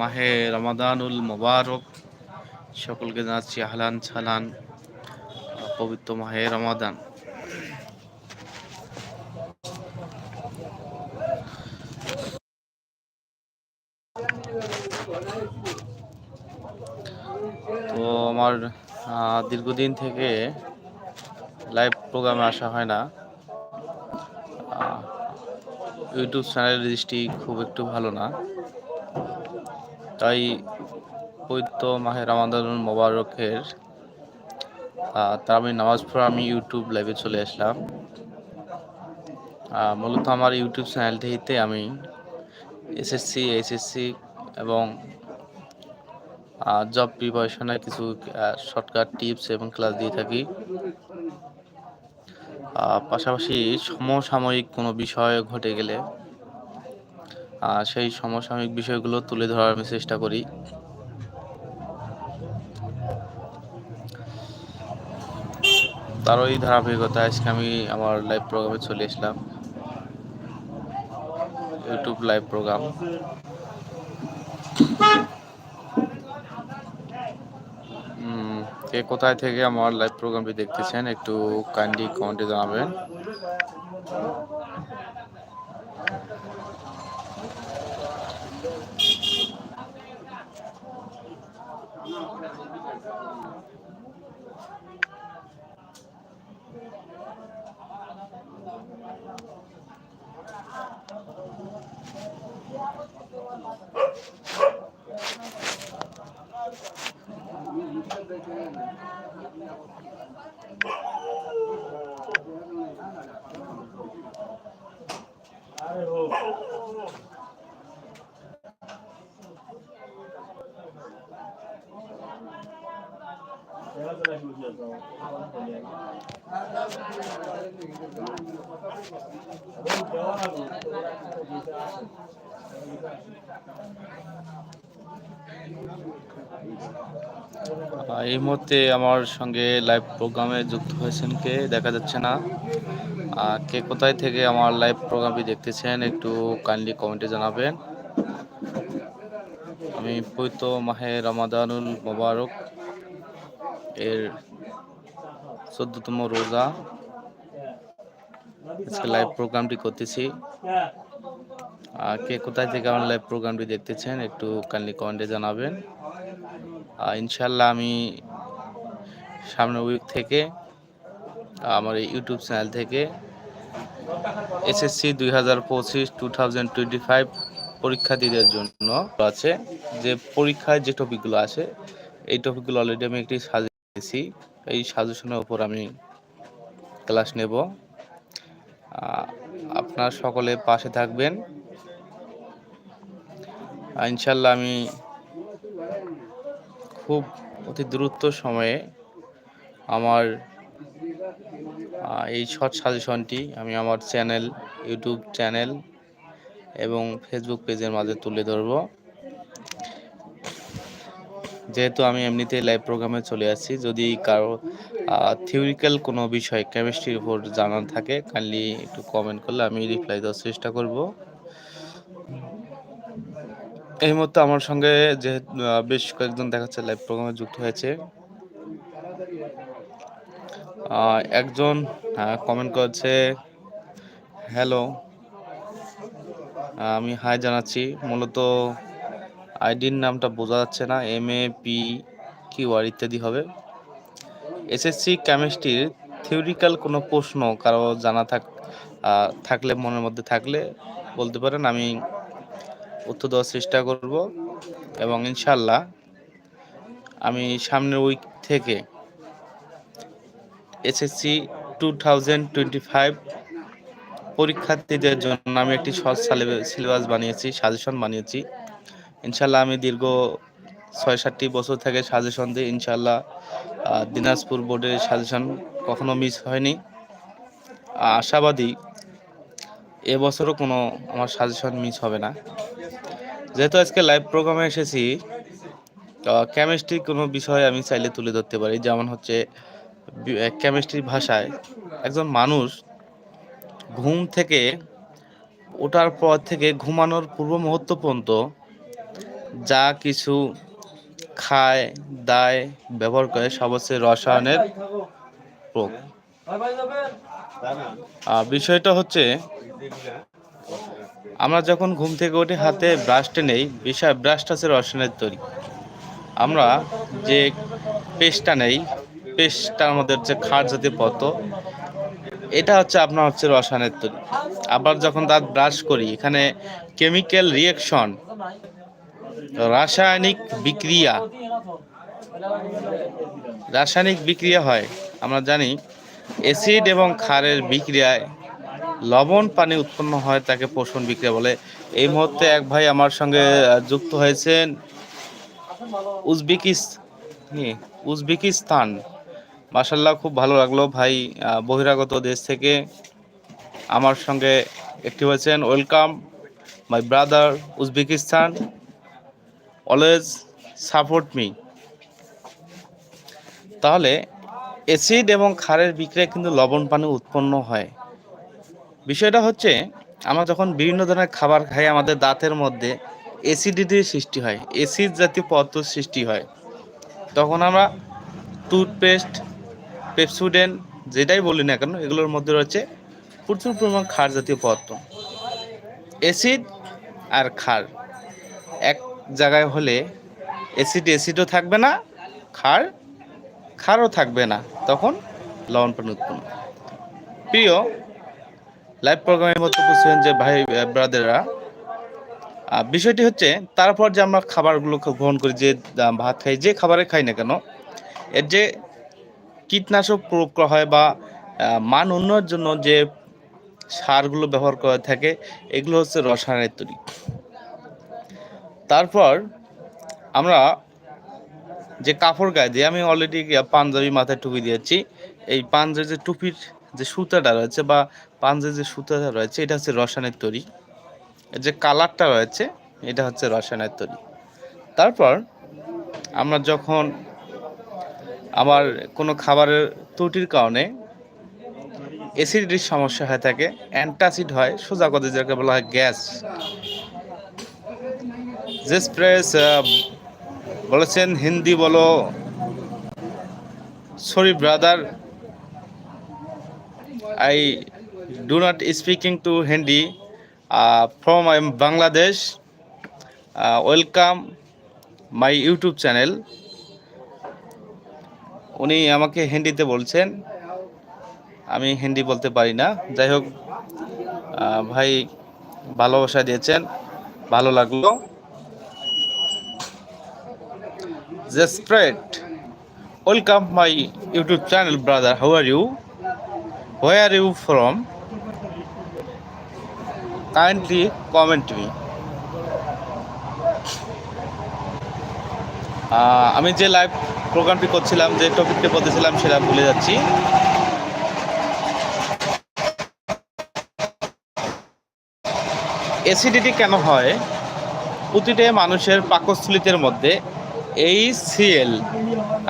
মাহে রমাদানুল মোবারক। সকলকে জানাচ্ছি আহলান ছালান পবিত্র মাহে রমাদান। তো আমার দীর্ঘদিন থেকে লাইভ প্রোগ্রামে আসা হয় না। ইউটিউব চ্যানেলের দৃষ্টি খুব একটু ভালো না। তাই পবিত্র মাহের রমাদান মোবারকের আমি নামাজ পড়ে আমি ইউটিউব লাইভে চলে আসলাম। মূলত আমার ইউটিউব চ্যানেলটিতে আমি এসএসসি এইচএসসি এবং জব প্রিপারেশনের কিছু শর্টকাট টিপস এবং ক্লাস দিয়ে থাকি। পাশাপাশি সমসাময়িক কোনো বিষয় ঘটে গেলে সেই সমসাময়িক বিষয়গুলো তুলে ধরার আমি চেষ্টা করি। তারই ধারাবাহিকতা, আজকে আমি আমার লাইভ প্রোগ্রামে চলে এসলাম। ইউটিউব লাইভ প্রোগ্রাম কে কোথায় থেকে আমার লাইভ প্রোগ্রামটি দেখতেছেন, একটু কাইন্ডলি কমেন্টে জানাবেন। এই মুহূর্তে আমার সঙ্গে লাইভ প্রোগ্রামে যুক্ত হয়েছেন কে? দেখা যাচ্ছে না। কে কোথায় থেকে আমার লাইভ প্রোগ্রামটি দেখতেছেন, একটু কাইন্ডলি কমেন্টে জানাবেন। আমি পৈত মাহে রমাদানুল মোবারক এর চোদ্দতম রোজা। আজকে লাইভ প্রোগ্রামটি করতেছি। কে কোথায় থেকে আমার লাইভ প্রোগ্রামটি দেখতেছেন, একটু কাইন্ডলি কমেন্টে জানাবেন। ইনশাল্লাহ আমি সামনের উইক থেকে আমার এই ইউটিউব চ্যানেল থেকে এসএসসি দুই হাজার পঁচিশ, টু থাউজেন্ড টোয়েন্টি ফাইভ পরীক্ষার্থীদের জন্য আছে। যে পরীক্ষায় যে টপিকগুলো আছে, এই টপিকগুলো অলরেডি আমি একটি সাজেছি এই সাজেশনের উপর আমি ক্লাস নেব। আপনার সকলে পাশে থাকবেন। ইনশাল্লাহ আমি খুব অতি দ্রুত সময়ে আমার এই শর্ট সাজেশনটি আমি আমার চ্যানেল ইউটিউব চ্যানেল এবং ফেসবুক পেজের মাঝে তুলে ধরব। যেহেতু আমি এমনিতে লাইভ প্রোগ্রামে চলে আসছি, যদি কারও থিওরিক্যাল কোনো বিষয় কেমিস্ট্রির উপর জানার থাকে কাইন্ডলি একটু কমেন্ট করলে আমি রিপ্লাই দেওয়ার চেষ্টা করব। এই মুহূর্তে আমার সঙ্গে যে বেশ কয়েকজন দেখাচ্ছে লাইভ প্রোগ্রামে যুক্ত হয়েছে। একজন কমেন্ট করছে হ্যালো আমি হাই জানাচ্ছি। মূলত আইডির নামটা বোঝা যাচ্ছে না M A P Q R ইত্যাদি হবে। এসএসসি কেমিস্ট্রির থিওরিক্যাল কোনো প্রশ্ন কারও জানা থাক থাকলে, মনের মধ্যে থাকলে বলতে পারেন, আমি উত্তর দেওয়ার চেষ্টা করব এবং ইনশাল্লাহ আমি সামনের উইক থেকে SSC two thousand twenty five পরীক্ষার্থীদের জন্য আমি একটি সহজ সিলেবাস বানিয়েছি সাজেশন বানিয়েছি। ইনশাল্লাহ আমি দীর্ঘ ছয় সাতটি বছর থেকে সাজেশন দিই, ইনশাল্লাহ দিনাজপুর বোর্ডের সাজেশন কখনো মিস হয়নি। আশাবাদী, এবছরও কোনো আমার সাজেশন মিস হবে না। যেহেতু আজকে লাইভ প্রোগ্রামে এসেছি কেমিস্ট্রি কোনো বিষয় আমি চাইলে তুলে ধরতে পারি। যেমন হচ্ছে কেমিস্ট্রির ভাষায় একজন মানুষ ঘুম থেকে ওঠার পর থেকে ঘুমানোর পূর্ব মুহূর্ত পর্যন্ত যা কিছু খায় দায় ব্যবহার করে সব হচ্ছে রসায়নের আহ, বিষয়টা হচ্ছে আমরা যখন ঘুম থেকে উঠে হাতে ব্রাশটা নেই বিষয় ব্রাশটা হচ্ছে রসায়নের তৈরি। আমরা যে পেস্টটা নেই পেস্টটার মধ্যে হচ্ছে খাট জাতীয় পদার্থ এটা হচ্ছে আপনার হচ্ছে রসায়নের তৈরি। আবার যখন দাঁত ব্রাশ করি এখানে কেমিক্যাল রিয়েকশন রাসায়নিক বিক্রিয়া। রাসায়নিক বিক্রিয়া হয়, আমরা জানি। অ্যাসিড এবং ক্ষারের বিক্রিয়ায় লবণ পানি উৎপন্ন হয়, তাকে পোষণ বিক্রিয়া বলে। এই মুহূর্তে এক ভাই আমার সঙ্গে যুক্ত হয়েছেন উজবেকিস উজবেকিস্তান। মাসাল্লাহ খুব ভালো লাগল ভাই বহিরাগত দেশ থেকে আমার সঙ্গে একটি হয়েছেন। Welcome my brother Uzbekistan. Always support me তাহলে অ্যাসিড এবং ক্ষারের বিক্রিয়া কিন্তু লবণ পানি উৎপন্ন হয়। বিষয়টা হচ্ছে, আমরা যখন বিভিন্ন ধরনের খাবার খাই, আমাদের দাঁতের মধ্যে অ্যাসিডিটির সৃষ্টি হয় অ্যাসিড জাতীয় পদার্থ সৃষ্টি হয়। তখন আমরা টুথপেস্ট পেপসুডেন্ট যেটাই বলি না কেন, এগুলোর মধ্যে রয়েছে প্রচুর পরিমাণ ক্ষার জাতীয় পদার্থ। অ্যাসিড আর ক্ষার, এক জায়গায় হলে অ্যাসিড অ্যাসিডও থাকবে না খার খারও থাকবে না, তখন লবণ পানি উৎপন্ন। প্রিয় লাইভ প্রোগ্রামের মধ্যে বুঝছেন যে ভাই ব্রাদাররা। বিষয়টি হচ্ছে, তারপর যে আমরা খাবারগুলো গ্রহণ করি, যে ভাত খাই, যে খাবারে খাই না কেন, এর যে কীটনাশক প্রয়োগ করা হয় বা মান উন্নয়নের জন্য যে সারগুলো ব্যবহার করা থাকে, এগুলো হচ্ছে রসায়নের তৈরি। তারপর আমরা যে কাপড় গায়ে দিয়ে আমি অলরেডি পাঞ্জাবি মাথায় টুপি দিয়েছি। এই পাঞ্জাবি যে টুপির যে সুতাটা রয়েছে বা পাঞ্জাবি যে সুতাটা রয়েছে, এটা হচ্ছে রসায়নের তৈরি। যে কালারটা রয়েছে, এটা হচ্ছে রসায়নের তৈরি। তারপর আমরা যখন আমার কোনো খাবারের ত্রুটির কারণে অ্যাসিডিটির সমস্যা হয়ে থাকে অ্যান্টাসিড হয়, সোজা কথা যাকে বলা হয় গ্যাস। যে স্প্রেস বলেছেন হিন্দি বলো sorry brother I do not speaking to Hindi from I Bangladesh welcome my YouTube channel উনি আমাকে হিন্দিতে বলছেন। আমি হিন্দি বলতে পারি না। যাই হোক ভাই ভালোবাসা দিয়েছেন, ভালো লাগল। Welcome my YouTube channel, brother. How are you? Where are you from? Kindly comment me. আহ, আমি যে লাইভ প্রোগ্রামটি করছিলাম যে টপিকটি বলতেছিলাম সেটা ভুলে যাচ্ছি অ্যাসিডিটি কেন হয় প্রতিটা মানুষের পাকস্থলিতের মধ্যে এই সিএল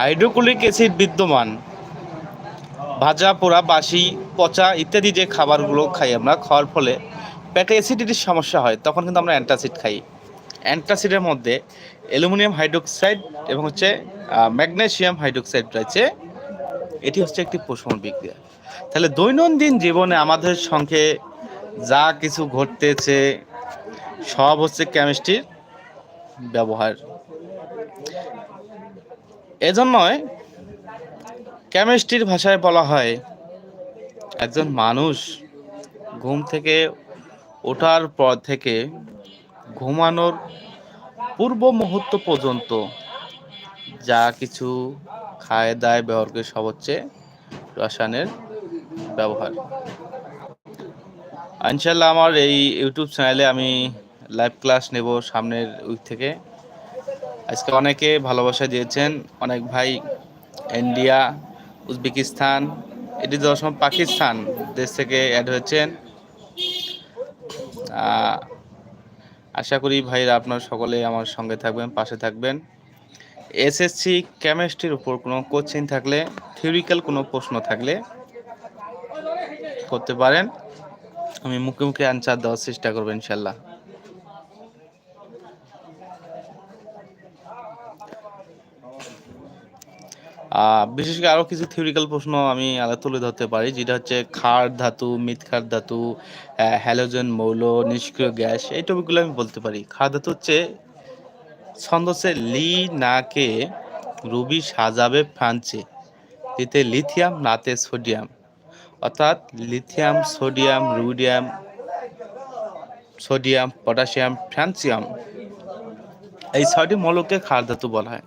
হাইড্রোক্লোরিক অ্যাসিড বিদ্যমান। ভাজা, পোড়া, বাসি, পচা ইত্যাদি যে খাবারগুলো খাই আমরা, খাওয়ার ফলে পেটে অ্যাসিডিটির সমস্যা হয়, তখন কিন্তু আমরা অ্যান্টাসিড খাই। অ্যান্টাসিডের মধ্যে অ্যালুমিনিয়াম হাইড্রোক্সাইড এবং হচ্ছে ম্যাগনেশিয়াম হাইড্রোক্সাইড রয়েছে। এটি হচ্ছে একটি পোষণ বিক্রিয়া। তাহলে দৈনন্দিন জীবনে আমাদের সঙ্গে যা কিছু ঘটতেছে, সব হচ্ছে কেমিস্ট্রির ব্যবহার। এজন্যই কেমিস্ট্রির ভাষায় বলা হয়, একজন মানুষ ঘুম থেকে ওঠার পর থেকে ঘুমানোর পূর্ব মুহূর্ত পর্যন্ত যা কিছু খায়, দায় ব্যবহার করে সব হচ্ছে রসায়নের ব্যবহার। ইনশাল্লাহ আমার এই ইউটিউব চ্যানেলে আমি লাইভ ক্লাস নেব সামনের উইক থেকে। আজকে অনেকে ভালোবাসা দিয়েছেন। অনেক ভাই ইন্ডিয়া, উজবেকিস্তান, এটি সময় পাকিস্তান দেশ থেকে অ্যাড হয়েছেন। আশা করি ভাইরা আপনার সকলে আমার সঙ্গে থাকবেন, পাশে থাকবেন। এসএসসি কেমিস্ট্রির উপর কোনো কোচিং থাকলে থিওরিক্যাল কোনো প্রশ্ন থাকলে করতে পারেন। আমি মুখে মুখে আনসার দেওয়ার চেষ্টা করব, ইনশাল্লাহ। বিশেষ করে আরও কিছু থিওরিক্যাল প্রশ্ন আমি আলাদা তুলে ধরতে পারি, যেটা হচ্ছে ক্ষার ধাতু মিথক্ষার ধাতু হ্যালোজেন মৌল, নিষ্ক্রিয় গ্যাস, এই টপিকগুলো আমি বলতে পারি। ক্ষার ধাতু হচ্ছে ছন্দ হচ্ছে লি নাকে রুবি সাজাবে ফ্রান্সে এতে লিথিয়াম নাতে সোডিয়াম। অর্থাৎ lithium, sodium rubidium sodium, potassium, francium, এই ছয়টি মৌলকে ক্ষার ধাতু বলা হয়।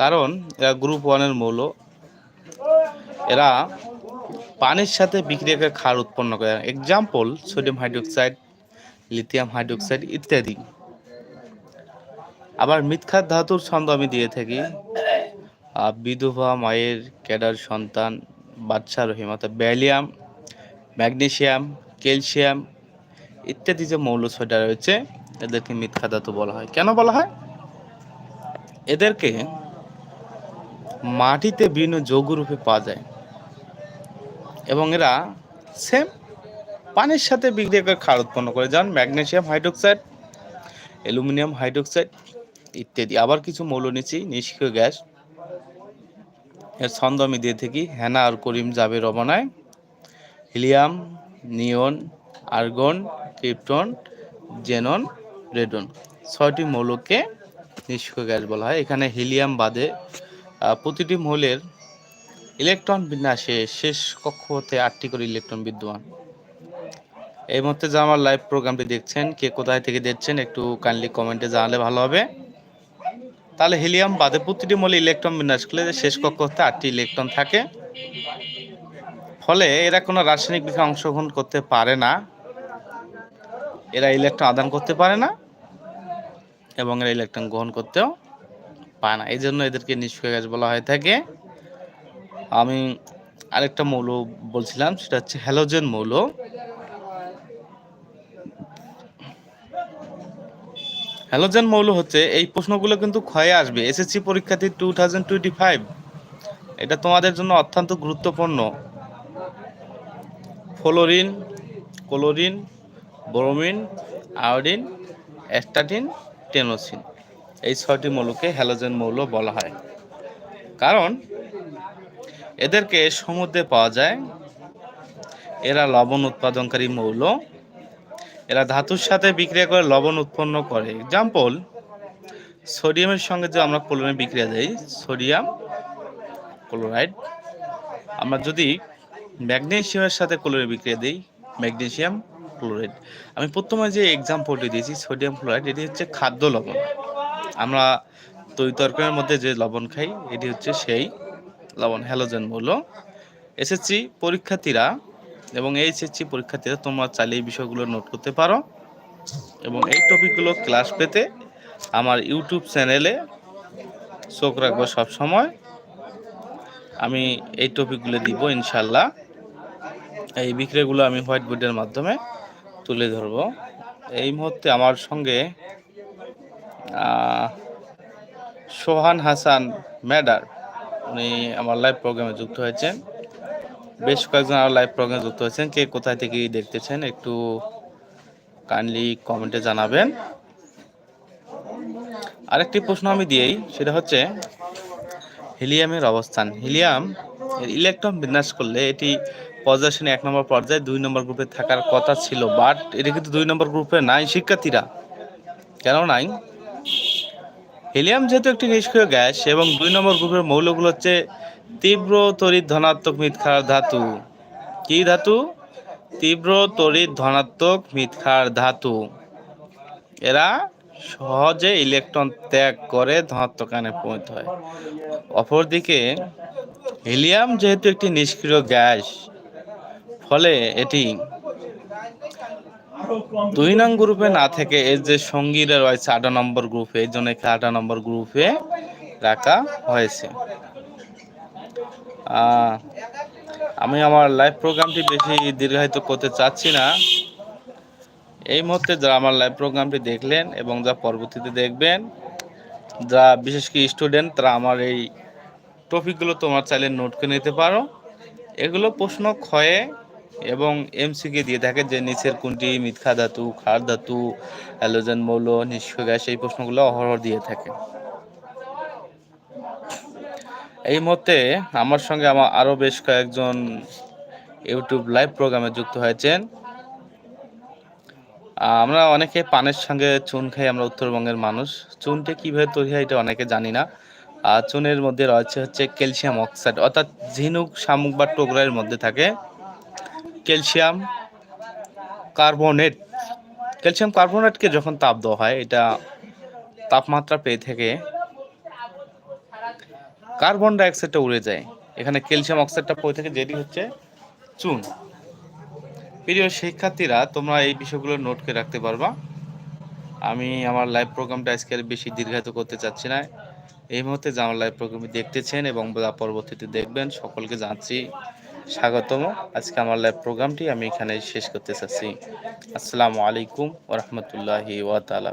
কারণ এরা গ্রুপ ওয়ানের মৌল। এরা পানির সাথে বিক্রিয়া করে ক্ষার উৎপন্ন করে। Example sodium hydroxide lithium hydroxide ইত্যাদি। আবার মিথ্যার ধাতুর ছন্দ আমি দিয়ে থাকি। বিধবা, মায়ের, ক্যাডার, সন্তান বাচ্চা রহিম, অর্থাৎ ব্যালিয়াম ম্যাগনেসিয়াম ক্যালসিয়াম ইত্যাদি যে মৌল ছয়টা রয়েছে, এদেরকে মিথ্যা ধাতু বলা হয়। কেন বলা হয়? এদেরকে মাটিতে বিভিন্ন যৌগ রূপে পাওয়া যায়। এবং এরা সেম পানির সাথে বিক্রিয়া করে ক্ষার উৎপন্ন করে। যেমন ম্যাগনেশিয়াম হাইড্রোক্সাইড অ্যালুমিনিয়াম হাইড্রোক্সাইড ইত্যাদি। আবার কিছু মৌল নিচ্ছি, নিষ্ক্রিয় গ্যাস। এর ছন্দ আমি দিয়ে থাকি। হেনা আর করিম যাবে রবনায় helium, neon, argon, krypton, xenon, radon. ছয়টি মৌলকে নিষ্ক্রিয় গ্যাস বলা হয়। এখানে হিলিয়াম বাদে প্রতিটি মৌলের ইলেকট্রন বিন্যাসে শেষ কক্ষ হতে আটটি করে ইলেকট্রন বিদ্যমান। এই মুহূর্তে যে আমার লাইভ প্রোগ্রামটি দেখছেন, কে কোথায় থেকে দেখছেন, একটু কাইন্ডলি কমেন্টে জানালে ভালো হবে। তাহলে হিলিয়াম বাদে প্রতিটি মৌলে ইলেকট্রন বিন্যাস করলে যে শেষ কক্ষ হতে আটটি ইলেকট্রন থাকে। ফলে এরা কোনো রাসায়নিক বিক্রিয়া অংশগ্রহণ করতে পারে না। এরা ইলেকট্রন আদান করতে পারে না এবং এরা ইলেকট্রন গ্রহণ করতেও পায় না। এই জন্য এদেরকে নিষ্ক্রিয় গাছ বলা হয়ে থাকে। আমি আরেকটা মৌল বলছিলাম, সেটা হচ্ছে হ্যালোজেন মৌল। হ্যালোজেন মৌল হচ্ছে, এই প্রশ্নগুলো কিন্তু ক্ষয়ে আসবে। এসএসসি পরীক্ষাতে টু থাউজেন্ড টোয়েন্টি ফাইভ। এটা তোমাদের জন্য অত্যন্ত গুরুত্বপূর্ণ। Fluorine, chlorine, bromine, iodine, astatine, tennessine. এই ছয়টি মৌলকে হ্যালোজেন মৌল বলা হয়। কারণ এদেরকে সমুদ্রে পাওয়া যায়, এরা লবণ উৎপাদনকারী মৌল, এরা ধাতুর সাথে বিক্রিয়া করে লবণ উৎপন্ন করে। এক্সাম্পল সোডিয়ামের সঙ্গে যে আমরা ক্লোরিন বিক্রিয়া দেই সোডিয়াম ক্লোরাইড আমরা যদি ম্যাগনেশিয়ামের সাথে ক্লোরিন বিক্রিয়া দিই ম্যাগনেশিয়াম ক্লোরাইড আমি প্রথমে যে এক্সাম্পলটি দিয়েছি সোডিয়াম ক্লোরাইড এটি হচ্ছে খাদ্য লবণ। আমরা তৈ তরকারির মধ্যে যে লবণ খাই, এটি হচ্ছে সেই লবণ হ্যালোজেন মৌল এসএসসি পরীক্ষার্থীরা এবং এইচএসসি পরীক্ষার্থীরা তোমরা চাইলে এই বিষয়গুলো নোট করতে পারো। এবং এই টপিকগুলো ক্লাস পেতে আমার ইউটিউব চ্যানেলে চোখ রাখব সব সময় আমি এই টপিকগুলো দিব ইনশাল্লাহ এই বিক্রয়গুলো আমি হোয়াইট বোর্ডের মাধ্যমে তুলে ধরব। এই মুহূর্তে আমার সঙ্গে সোহান হাসান ম্যাডার, উনি আমার লাইভ প্রোগ্রামে যুক্ত হয়েছেন। বেশ কয়েকজন আমার লাইভ প্রোগ্রামে যুক্ত হয়েছেন। কে কোথায় থেকে দেখতেছেন একটু কাইন্ডলি কমেন্টে জানাবেন। আরেকটি প্রশ্ন আমি দিয়েই, সেটা হচ্ছে, হিলিয়ামের অবস্থান। হিলিয়াম ইলেকট্রন বিন্যাস করলে এটি পর্যায় এক নম্বর পর্যায়ে, দুই নম্বর গ্রুপে থাকার কথা ছিল। বাট এটা কিন্তু দুই নম্বর গ্রুপে নাই, শিক্ষার্থীরা। কেন নাই? হিলিয়াম যেহেতু একটি নিষ্ক্রিয় গ্যাস এবং দুই নম্বর গ্রুপের মৌলগুলো হচ্ছে তীব্র তড়িৎ ধনাত্মক মিথক্ষার ধাতু। কি ধাতু? তীব্র তড়িৎ ধনাত্মক মিথক্ষার ধাতু। এরা সহজে ইলেকট্রন ত্যাগ করে ধনাত্মক আয়নে পরিণত হয়। অপরদিকে, হিলিয়াম যেহেতু একটি নিষ্ক্রিয় গ্যাস, ফলে এটি দুই নং গ্রুপে না থেকে এর যে সঙ্গীরা রয়েছে আট নম্বর গ্রুপে, এই জন্য একে আট নম্বর গ্রুপে রাখা হয়েছে। আমি আমার লাইভ প্রোগ্রামটি বেশি দীর্ঘায়িত করতে চাচ্ছি না। এই মুহূর্তে যারা আমার লাইভ প্রোগ্রামটি দেখলেন এবং যা পরবর্তীতে দেখবেন, যা বিশেষ করে স্টুডেন্ট তারা আমার এই টপিকগুলো তোমার চাইলে নোট করে নিতে পারো। এগুলো প্রশ্ন ক্ষয়ে এবং এমসিকে দিয়ে থাকে যে নিচের কোনটি মিথ্যা ধাতু, ক্ষার ধাতু হ্যালোজেন মৌল, নিষ্ক্রিয় গ্যাস, এই প্রশ্নগুলো অহরহ দিয়ে থাকে এই মতে আমার সঙ্গে আমার আরও বেশ কয়েকজন ইউটিউব লাইভ প্রোগ্রামে যুক্ত হয়েছেন। আমরা অনেকে পানের সঙ্গে চুন খাই, আমরা উত্তরবঙ্গের মানুষ। চুনটা কীভাবে তৈরি হয় এটা অনেকে জানি না। আর চুনের মধ্যে রয়েছে হচ্ছে ক্যালসিয়াম অক্সাইড, অর্থাৎ ঝিনুক, শামুক বা টোগরার মধ্যে থাকে। ক্যালসিয়াম কার্বনেট, ক্যালসিয়াম কার্বনেটকে যখন তাপ দেওয়া হয়, এটা তাপমাত্রা পেয়ে থেকে কার্বন ডাইঅক্সাইডটা উড়ে যায়। এখানে ক্যালসিয়াম অক্সাইডটা পড়ে থেকে, যেটি হচ্ছে চুন। প্রিয় শিক্ষার্থীরা, তোমরা এই বিষয়গুলো নোট করে রাখতে পারবা। আমি আমার লাইভ প্রোগ্রামটা আজকে বেশি দীর্ঘায়িত করতে চাচ্ছি না। এই মুহূর্তে যে আমার লাইভ প্রোগ্রামটি দেখতেছেন এবং পরবর্তীতে দেখবেন, সকলকে জানাচ্ছি স্বাগতম। আজকে আমার লাইভ প্রোগ্রামটি আমি এখানে শেষ করতে চাচ্ছি। আসসালামু আলাইকুম ওরহমতুল্লাহি ওয়া তাআলা